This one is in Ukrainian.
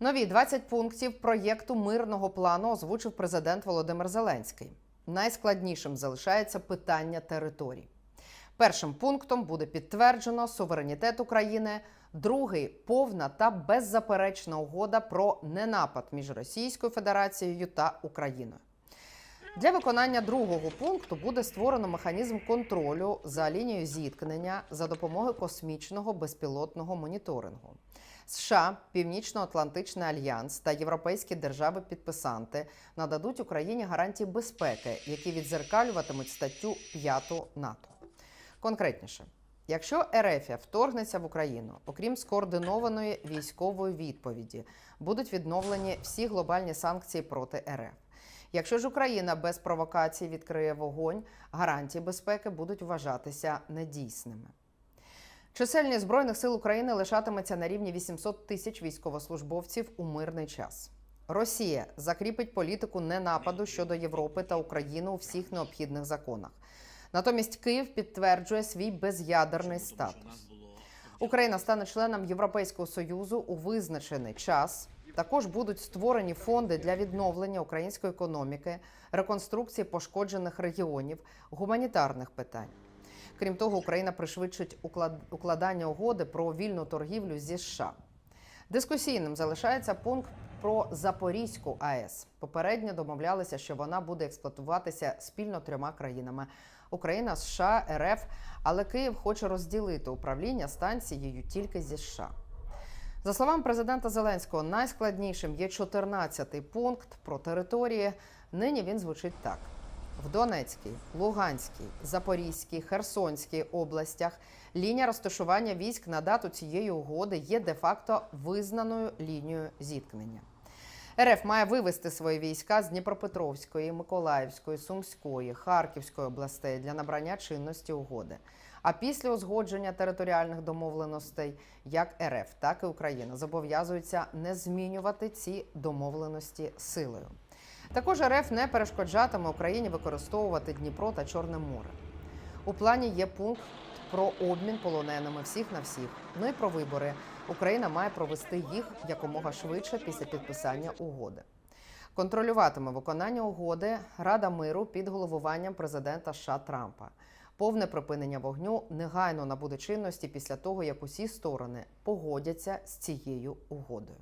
Нові 20 пунктів проєкту мирного плану озвучив президент Володимир Зеленський. Найскладнішим залишається питання територій. Першим пунктом буде підтверджено суверенітет України. Другий повна та беззаперечна угода про ненапад між Російською Федерацією та Україною. Для виконання другого пункту буде створено механізм контролю за лінією зіткнення за допомогою космічного безпілотного моніторингу. США, Північно-Атлантичний альянс та європейські держави-підписанти нададуть Україні гарантії безпеки, які відзеркалюватимуть статтю 5 НАТО. Конкретніше, якщо РФ вторгнеться в Україну, окрім скоординованої військової відповіді, будуть відновлені всі глобальні санкції проти РФ. Якщо ж Україна без провокацій відкриє вогонь, гарантії безпеки будуть вважатися недійсними. Чисельність збройних сил України лишатиметься на рівні 800 тисяч військовослужбовців у мирний час. Росія закріпить політику ненападу щодо Європи та України у всіх необхідних законах. Натомість Київ підтверджує свій без'ядерний статус. Україна стане членом Європейського союзу у визначений час. Також будуть створені фонди для відновлення української економіки, реконструкції пошкоджених регіонів, гуманітарних питань. Крім того, Україна пришвидшить уклад- укладання угоди про вільну торгівлю зі США. Дискусійним залишається пункт про Запорізьку АЕС. Попередньо домовлялися, що вона буде експлуатуватися спільно трьома країнами: Україна, США, РФ. Але Київ хоче розділити управління станцією тільки зі США. За словами президента Зеленського, найскладнішим є 14-й пункт про території. Нині він звучить так: в Донецькій, Луганській, Запорізькій, Херсонській областях лінія розташування військ на дату цієї угоди є де-факто визнаною лінією зіткнення. РФ має вивести свої війська з Дніпропетровської, Миколаївської, Сумської, Харківської областей для набрання чинності угоди. А після узгодження територіальних домовленостей як РФ, так і Україна зобов'язуються не змінювати ці домовленості силою. Також РФ не перешкоджатиме Україні використовувати Дніпро та Чорне море. У плані є пункт про обмін полоненими всіх на всіх. Ну і про вибори. Україна має провести їх якомога швидше після підписання угоди. Контролюватиме виконання угоди Рада миру під головуванням президента США Трампа. Повне припинення вогню негайно набуде чинності після того, як усі сторони погодяться з цією угодою.